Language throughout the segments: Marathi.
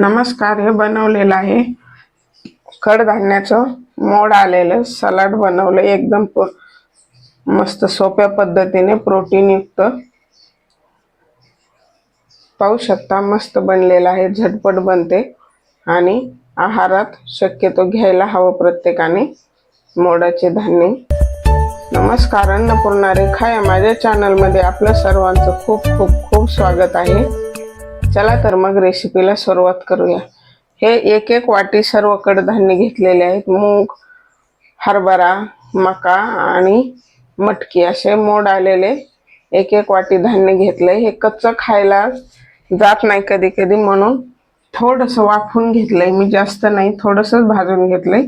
नमस्कार हे बनवलेलं आहे. कडधान्याचं मोड आलेलं सलाड बनवलं एकदम प- मस्त सोप्या पद्धतीने प्रोटीनयुक्त. पाहू शकता मस्त बनलेलं आहे झटपट बनते आणि आहारात शक्यतो घ्यायला हवं प्रत्येकाने मोडाचे धान्य. नमस्कार अन्नपूर्णा रेखा या माझ्या चॅनलमध्ये आपलं सर्वांचं खूप खूप खूप स्वागत आहे. चला तर मग रेसिपीला सुरुवात करूया. हे एक एक वाटी सर्व कडधान्य घेतलेले आहेत. मूग हरभरा मका आणि मटकी असे मोड आलेले एक एक वाटी धान्य घेतलंय. हे कच्चं खायला जात नाही कधी कधी म्हणून थोडंसं वाफून घेतलंय. मी जास्त नाही थोडंसंच भाजून घेतलंय.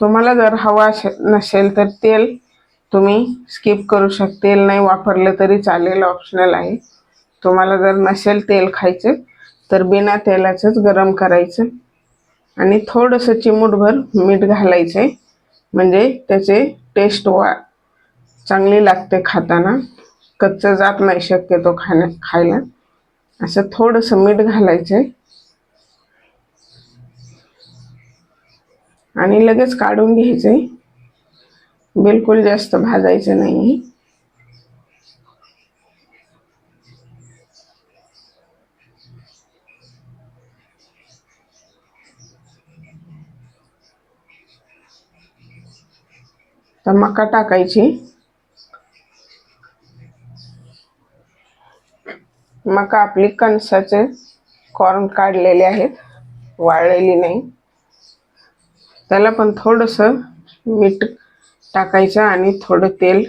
तुम्हाला जर हवा नसेल तर तेल तुम्ही स्किप करू शकता. तेल नाही वापरलं तरी चालेल ऑप्शनल आहे. तुम्हाला जर नसेल तेल खायचं तर बिना तेलाचंच गरम करायचं. आणि थोडंसं चिमूटभर मीठ घालायचं आहे म्हणजे त्याचे टेस्ट वा चांगली लागते खाताना. कच्चं जात नाही शक्यतो खाण्या खायला. असं थोडंसं मीठ घालायचं आहे आणि लगेच काढून घ्यायचं आहे बिलकुल जास्त भाजायचं नाही तर मका टाकायची. मका आपली कणसाचे कॉर्न काढलेले आहेत. वाळलेली नाही. त्याला पण थोडंसं मीठ टाकायचं आणि थोडं तेल.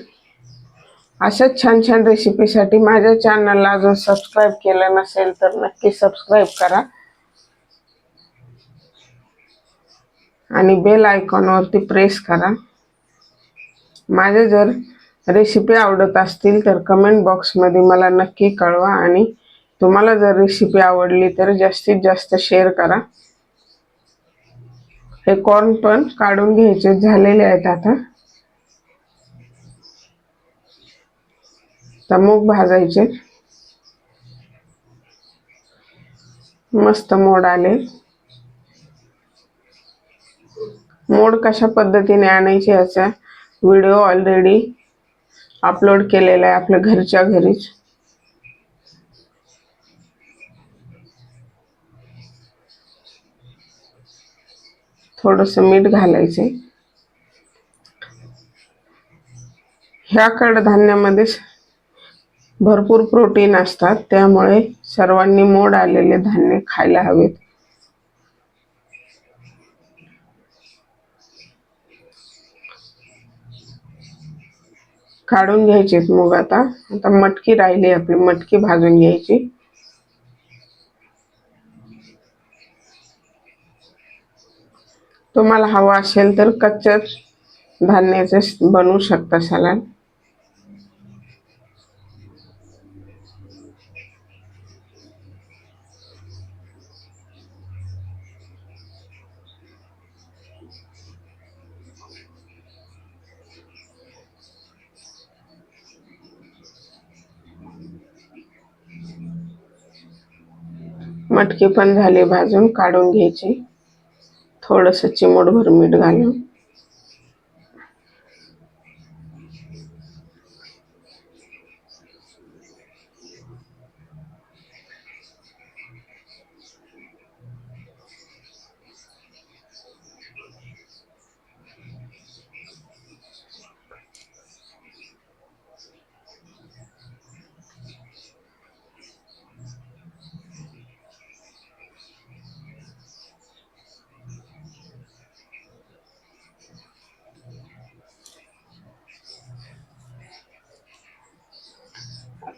अशाच छान छान रेसिपीसाठी माझ्या चॅनलला अजून सबस्क्राईब केलं नसेल तर नक्की सबस्क्राईब करा. आणि बेल आयकॉनवरती प्रेस करा. माझे जर रेसिपी आवडत असतील तर कमेंट बॉक्समध्ये मला नक्की कळवा आणि तुम्हाला जर रेसिपी आवडली तर जास्तीत जास्त शेअर करा. हे कॉर्न पण काढून घ्यायचे झालेले आहेत आता. तर मूग भाजायचे. मस्त मोड आले. मोड कशा पद्धतीने आणायचे याचा व्हिडिओ ऑलरेडी अपलोड केलेला आहे आपल्या घरच्या घरीच. थोडस मीठ घालायचे ह्या कडधान्यामध्ये भरपूर प्रोटीन असतात त्यामुळे सर्वांनी मोड आलेले धान्य खायला हवेत. काढून घ्यायचेत मूग आता. आता मटकी राहिली आपली मटकी भाजून घ्यायची. तुम्हाला हवा असेल तर कच्च्याच धान्याचे बनवू शकता सलाड. मटकी पण झाले भाजून काढून घ्यायची. थोडंसं चिमूटभर मीठ घालून.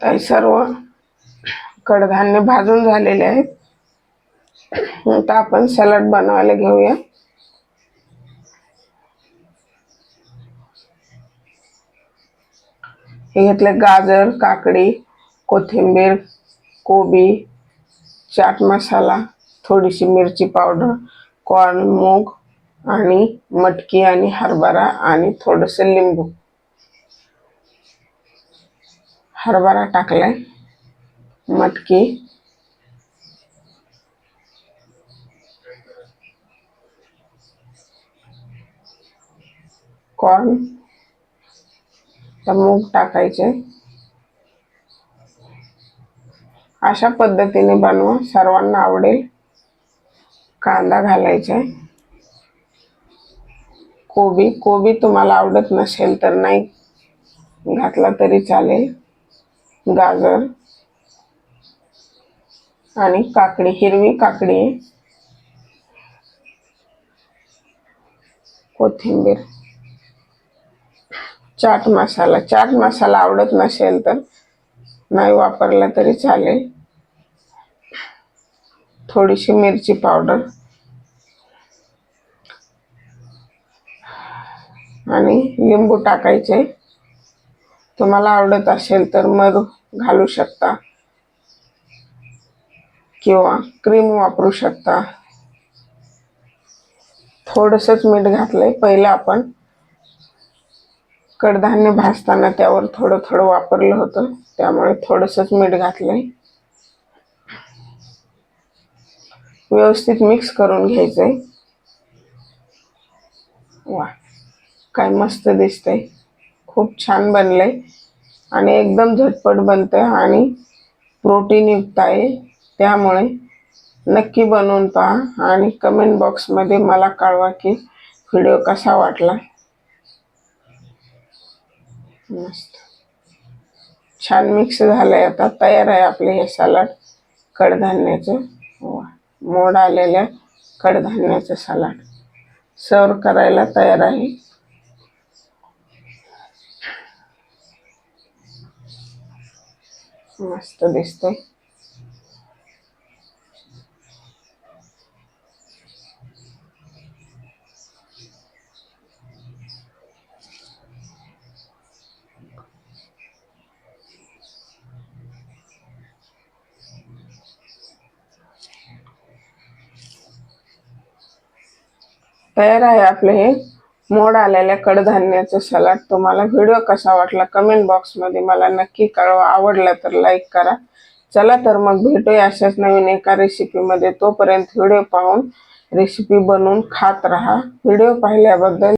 आता हे सर्व कडधान्य भाजून झालेले आहेत. आता आपण सलड बनवायला घेऊया. हे घेतले गाजर काकडी कोथिंबीर कोबी चाट मसाला थोडीशी मिरची पावडर कॉर्न मूग आणि मटकी आणि हरभरा आणि थोडंसं लिंबू. हरभरा टाकलाय. मटकी. कॉर्न मूग टाकायचे. अशा पद्धतीने बनवा. सर्वांना आवडेल. कांदा घालायचा. आहे कोबी. कोबी तुम्हाला आवडत नसेल तर नाही. घातला तरी चालेल. गाजर आणि काकडी हिरवी काकडी कोथिंबीर चाट मसाला. चाट मसाला आवडत नसेल तर नाही वापरला तरी चालेल. थोडीशी मिरची पावडर आणि लिंबू टाकायचे. तुम्हाला आवडत असेल तर मध घालू शकता. किंवा क्रीम वापरू शकता. थोडंसंच मीठ घातलंय. पहिलं आपण कडधान्य भाजताना त्यावर थोडं थोडं वापरलं होतं. त्यामुळे थोडंसंच मीठ घातलंय. व्यवस्थित मिक्स करून घ्यायचंय. वा काय मस्त दिसतंय. खूप छान बनलंय. आणि एकदम झटपट बनतं आणि प्रोटीन युक्त आहे. त्यामुळे नक्की बनवून पहा आणि कमेंट बॉक्समध्ये मला कळवा की व्हिडिओ कसा वाटला. मस्त. छान मिक्स झालंय आता. तयार आहे आपले हे सलाड कडधान्याचं. वा मोड आलेल्या कडधान्याचं सलाड सर्व करायला तयार आहे. मस्त दिसतंय तयार आहे आपलं हे मोड आलेल्या कडधान्याचं सलाड तुम्हाला व्हिडिओ कसा वाटला कमेंट बॉक्समध्ये मला नक्की कळवा. आवडला तर लाईक करा. चला तर मग भेटूया अशाच नवीन एका रेसिपीमध्ये तोपर्यंत व्हिडिओ पाहून रेसिपी बनवून खात राहा. व्हिडिओ पाहिल्याबद्दल